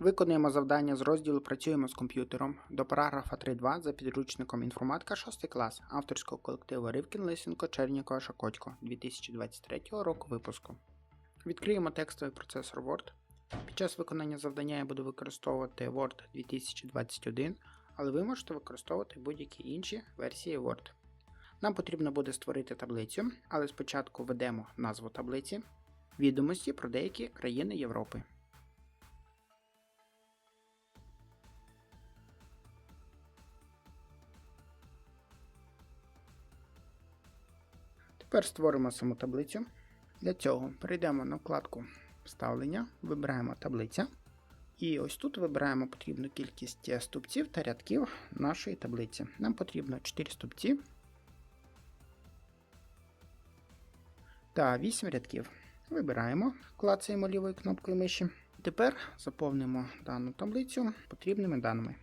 Виконуємо завдання з розділу Працюємо з комп'ютером до параграфа 3.2 за підручником інформатика 6 клас авторського колективу Ривкін Лисенко Чернікова Шакотько 2023 року випуску. Відкриємо текстовий процесор Word. Під час виконання завдання я буду використовувати Word 2021, але ви можете використовувати будь-які інші версії Word. Нам потрібно буде створити таблицю, але спочатку введемо назву таблиці, відомості про деякі країни Європи. Тепер створимо саму таблицю. Для цього перейдемо на вкладку Вставлення, вибираємо таблиця. І ось тут вибираємо потрібну кількість стовпців та рядків нашої таблиці. Нам потрібно 4 стовпці та 8 рядків. Вибираємо, клацаємо лівою кнопкою миші. Тепер заповнимо дану таблицю потрібними даними.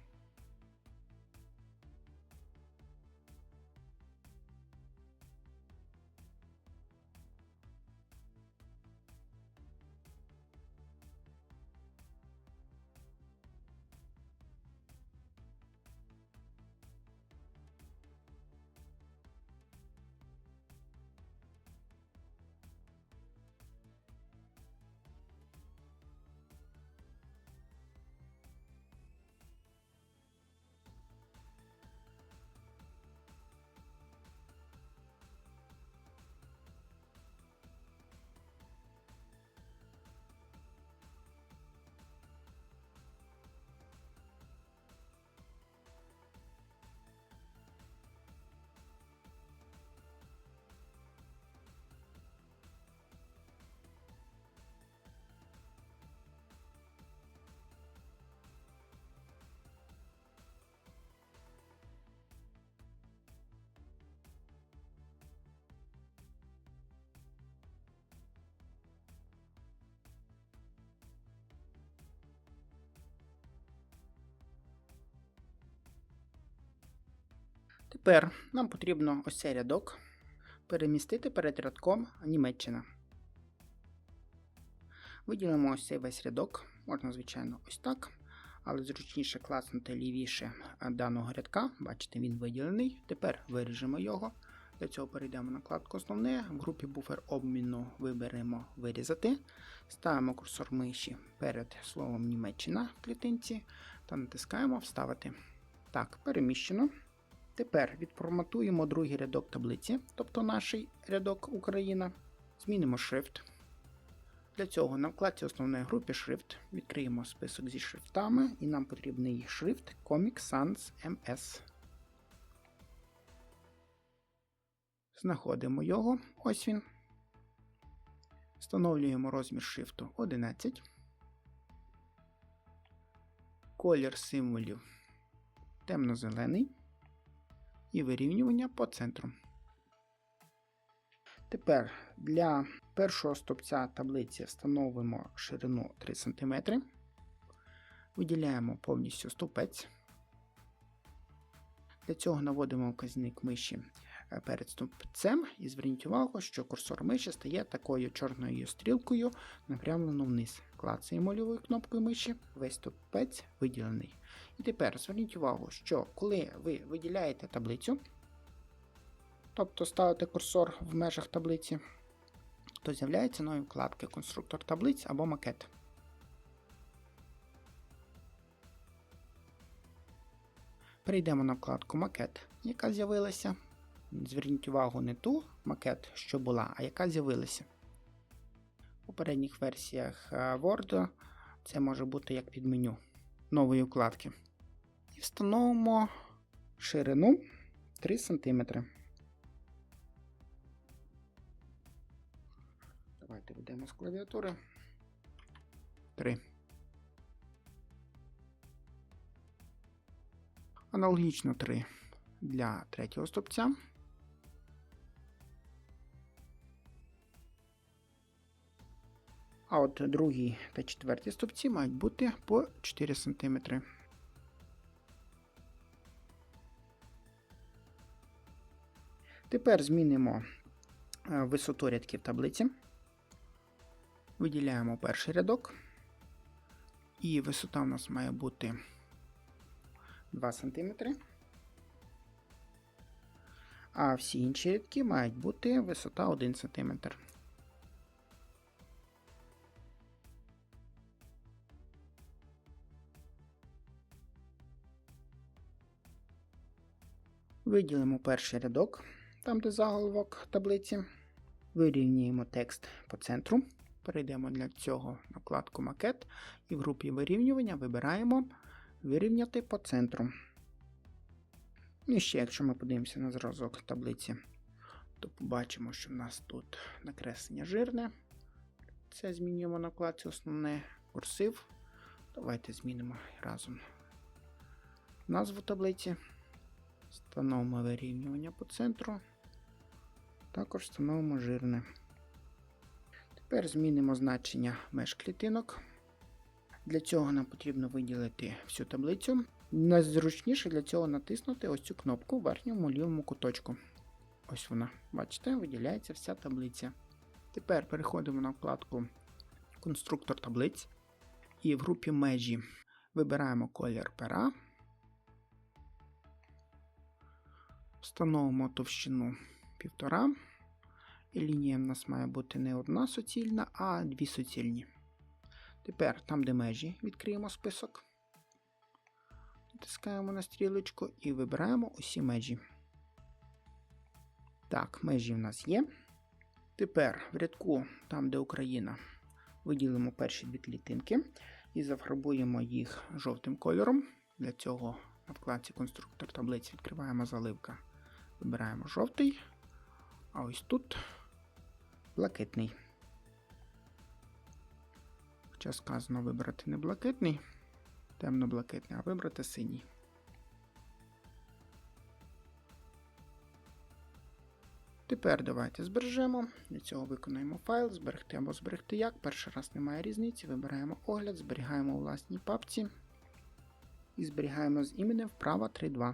Тепер нам потрібно ось цей рядок перемістити перед рядком Німеччина. Виділимо ось цей весь рядок, можна, звичайно, ось так, але зручніше класнути лівіше даного рядка. Бачите, він виділений. Тепер виріжемо його. Для цього перейдемо на вкладку Основне. В групі буфер обміну виберемо Вирізати. Ставимо курсор миші перед словом Німеччина в клітинці та натискаємо Вставити. Так, переміщено. Тепер відформатуємо другий рядок таблиці, тобто наш рядок Україна. Змінимо шрифт. Для цього на вкладці основної групи шрифт відкриємо список зі шрифтами, і нам потрібний шрифт Comic Sans MS. Знаходимо його, ось він. Встановлюємо розмір шрифту 11. Колір символів темно-зелений і вирівнювання по центру. Тепер для першого стовпця таблиці встановимо ширину 3 см. Виділяємо повністю стовпець. Для цього наводимо вказівник миші перед стовпцем і зверніть увагу, що курсор миші стає такою чорною стрілкою напрямлено вниз. Клацаємо лівою кнопкою миші, весь стовпець виділений. І тепер зверніть увагу, що коли ви виділяєте таблицю, тобто ставите курсор в межах таблиці, то з'являються нові вкладки конструктор таблиць або макет. Перейдемо на вкладку Макет, яка з'явилася. Зверніть увагу не ту макет, що була, а яка з'явилася. Попередніх версіях Word це може бути як під меню нової вкладки. І встановимо ширину 3 см. Давайте ведемо з клавіатури. 3. Аналогічно 3 для третього стопця. От другий та четвертий стовпці мають бути по 4 см. Тепер змінимо е, висоту рядків таблиці. Виділяємо перший рядок. І висота у нас має бути 2 см. А всі інші рядки мають бути висота 1 см. Виділимо перший рядок, там де заголовок таблиці. Вирівнюємо текст по центру. Перейдемо для цього на вкладку Макет і в групі вирівнювання вибираємо Вирівняти по центру. І ще, якщо ми подивимося на зразок таблиці, то побачимо, що в нас тут накреслення жирне. Це змінюємо на вкладці основне курсив. Давайте змінимо разом назву таблиці. Встановимо вирівнювання по центру. Також встановимо жирне. Тепер змінимо значення меж клітинок. Для цього нам потрібно виділити всю таблицю. Найзручніше для цього натиснути ось цю кнопку в верхньому лівому куточку. Ось вона. Бачите, виділяється вся таблиця. Тепер переходимо на вкладку Конструктор таблиць. І в групі межі вибираємо колір пера. Встановимо товщину 1,5. І лінія в нас має бути не одна суцільна, а дві суцільні. Тепер, там, де межі, відкриємо список. Натискаємо на стрілочку і вибираємо усі межі. Так, межі в нас є. Тепер в рядку, там, де Україна, виділимо перші дві клітинки і зафарбуємо їх жовтим кольором. Для цього на вкладці конструктор таблиці відкриваємо заливка. Вибираємо жовтий. А ось тут блакитний. Хоча сказано вибрати не блакитний, темно-блакитний, а вибрати синій. Тепер давайте збережемо. Для цього виконуємо файл, зберегти або зберегти як. Перший раз немає різниці. Вибираємо огляд, зберігаємо у власній папці і зберігаємо з іменем вправа 3.2.